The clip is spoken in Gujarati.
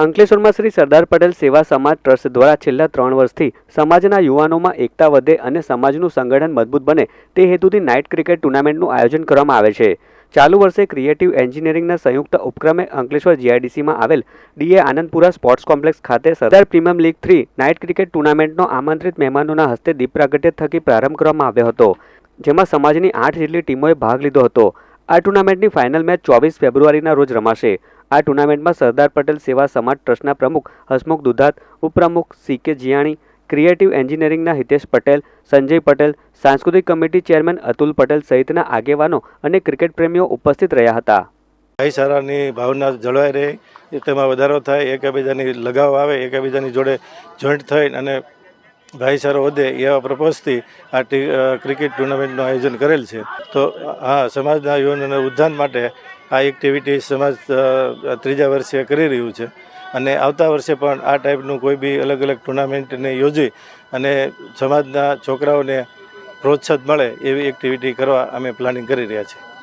અંકલેશ્વરમાં શ્રી સરદાર પટેલ સેવા સમાજ ટ્રસ્ટ દ્વારા છેલ્લા ત્રણ વર્ષથી સમાજના યુવાનોમાં એકતા વધે અને સમાજનું સંગઠન મજબૂત બને તે હેતુથી નાઇટ ક્રિકેટ ટુર્નામેન્ટનું આયોજન કરવામાં આવે છે. ચાલુ વર્ષે ક્રિએટિવ એન્જિનિયરિંગના સંયુક્ત ઉપક્રમે અંકલેશ્વર જીઆઈડીસીમાં આવેલ ડીએ આનંદપુરા સ્પોર્ટ્સ કોમ્પ્લેક્સ ખાતે Sardar premium league three night cricket ટુર્નામેન્ટનો આમંત્રિત મહેમાનોના હસ્તે દીપ પ્રાગટ્ય થકી પ્રારંભ કરવામાં આવ્યો હતો, જેમાં સમાજની આઠ જેટલી ટીમોએ ભાગ લીધો હતો. આ ટુર્નામેન્ટની ફાઇનલ મેચ ચોવીસ ફેબ્રુઆરીના રોજ રમાશે. આ ટુર્નામેન્ટમાં સરદાર પટેલ સેવા સમાજ ટ્રસ્ટના પ્રમુખ હસમુખ દુધાત, ઉપપ્રમુખ સી કે જીયાણી ક્રિએટિવ એન્જિનિયરિંગના હિતેશ પટેલ, સંજય પટેલ, સાંસ્કૃતિક કમિટી ચેરમેન અતુલ પટેલ સહિતના આગેવાનો અને ક્રિકેટ પ્રેમીઓ ઉપસ્થિત રહ્યા હતા. ભાઈચારાની ભાવના જળવાઈ રહે તેમાં વધારો થાય, એકબીજાની લગાવ આવે, એકબીજાની જોડે જોઈન્ટ થઈ અને ભાઈચારો વધે એવા પ્રપોઝથી આ ક્રિકેટ ટુર્નામેન્ટનું આયોજન કરેલ છે. તો, હા, સમાજના યુવાનોના ઉત્થાન માટે આ એક્ટિવિટી સમાજ ત્રીજા વર્ષે કરી રહ્યું છે. અને આવતા વર્ષે પણ આ ટાઈપનું કોઈ બી અલગ અલગ ટુર્નામેન્ટને યોજી અને સમાજના છોકરાઓને પ્રોત્સાહન મળે એવી એક્ટિવિટી કરવા અમે પ્લાનિંગ કરી રહ્યા છીએ.